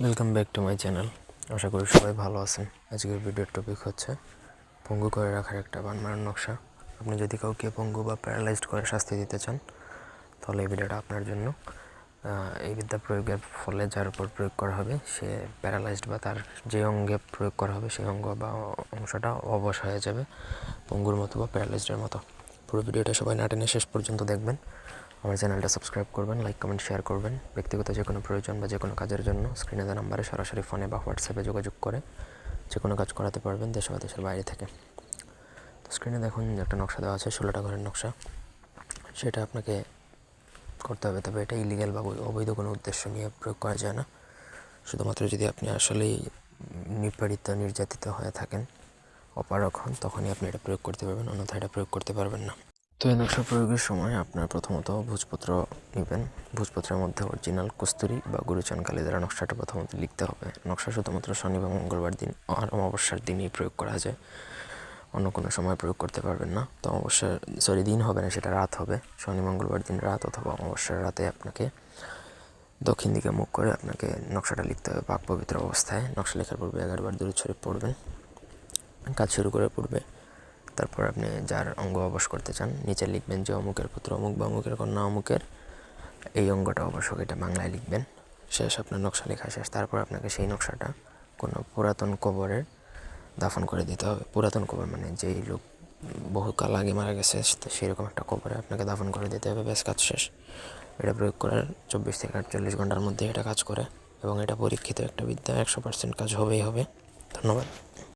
Welcome back to my channel আশা করি সবাই ভালো আছেন। আজকের ভিডিওর টপিক হচ্ছে পঙ্গু করে রাখার একটা বানমারার নকশা। আপনি যদি কাউকে পঙ্গু বা প্যারালাইজড করে শাস্তি দিতে চান, তাহলে এই ভিডিওটা আপনার জন্য এই বিদ্যা প্রয়োগের ফলে যার উপর প্রয়োগ করা হবে, সে প্যারালাইজড বা তার যে অঙ্গে প্রয়োগ করা হবে, সেই অঙ্গ বা অংশটা অবশ হয়ে যাবে পঙ্গুর মতো বা প্যারালাইজডের মতো। পুরো ভিডিওটা সবাই না টেনে শেষ পর্যন্ত দেখবেন। আমার চ্যানেলটা সাবস্ক্রাইব করবেন লাইক কমেন্ট শেয়ার করবেন। ব্যক্তিগত যে কোনো প্রয়োজন বা যে কোনো কাজের জন্য স্ক্রিনে দেওয়া নাম্বারে সরাসরি ফোনে বা হোয়াটসঅ্যাপে যোগাযোগ করে যে কোনো কাজ করাতে পারবেন দেশ বা দেশের বাইরে থেকে। তো স্ক্রিনে দেখুন, একটা নকশা দেওয়া আছে, ষোলোটা ঘরের নকশা। সেটা আপনাকে করতে হবে, তবে এটা ইলিগ্যাল বা অবৈধ কোনো উদ্দেশ্য নিয়ে প্রয়োগ করা যায় না। শুধুমাত্র যদি আপনি আসলেই নিপীড়িত, নির্যাতিত হয়ে থাকেন অপারক হন, তখনই আপনি এটা প্রয়োগ করতে পারবেন, অন্যথায় এটা প্রয়োগ করতে পারবেন না। তো এই নকশা প্রয়োগের সময় আপনার প্রথমত ভোজপত্র নেবেন। ভোজপত্রের মধ্যে অরিজিনাল কস্তুরি বা গুরুচান কালী দ্বারা নকশাটা প্রথমত লিখতে হবে। নকশা শুধুমাত্র শনি বা মঙ্গলবার দিন আর অমাবস্যার দিনই প্রয়োগ করা যায়। অন্য কোনো সময় প্রয়োগ করতে পারবেন না। তো অমাবস্যার, সরি, দিন হবে না, সেটা রাত হবে। শনি, মঙ্গলবার দিন রাত অথবা অমাবস্যার রাতে আপনাকে দক্ষিণ দিকে মুখ করে আপনাকে নকশাটা লিখতে হবে। পাক পবিত্র অবস্থায়। নকশা লেখার পূর্বে এগারোবার দূরে ছড়ে পড়বেন। কাজ শুরু করে পূর্বে তারপর আপনি যার অঙ্গ অবশ করতে চান নিচে লিখবেন যে অমুকের পুত্র, অমুক বা অমুকের কন্যা, অমুকের, এই অঙ্গটা অবশ্যক এটা বাংলায় লিখবেন। শেষ আপনার নকশা লেখা শেষ। তারপর আপনাকে সেই নকশাটা কোনো পুরাতন কবরের দাফন করে দিতে হবে। পুরাতন কবর মানে যেই লোক বহুকাল আগে মারা গেছে সেরকম একটা কবরে আপনাকে দাফন করে দিতে হবে। ব্যাস, কাজ শেষ। এটা প্রয়োগ করার চব্বিশ থেকে আটচল্লিশ ঘণ্টার মধ্যে এটা কাজ করে এবং এটা পরীক্ষিত একটা বিদ্যা। একশো পার্সেন্ট কাজ হবেই হবে। ধন্যবাদ।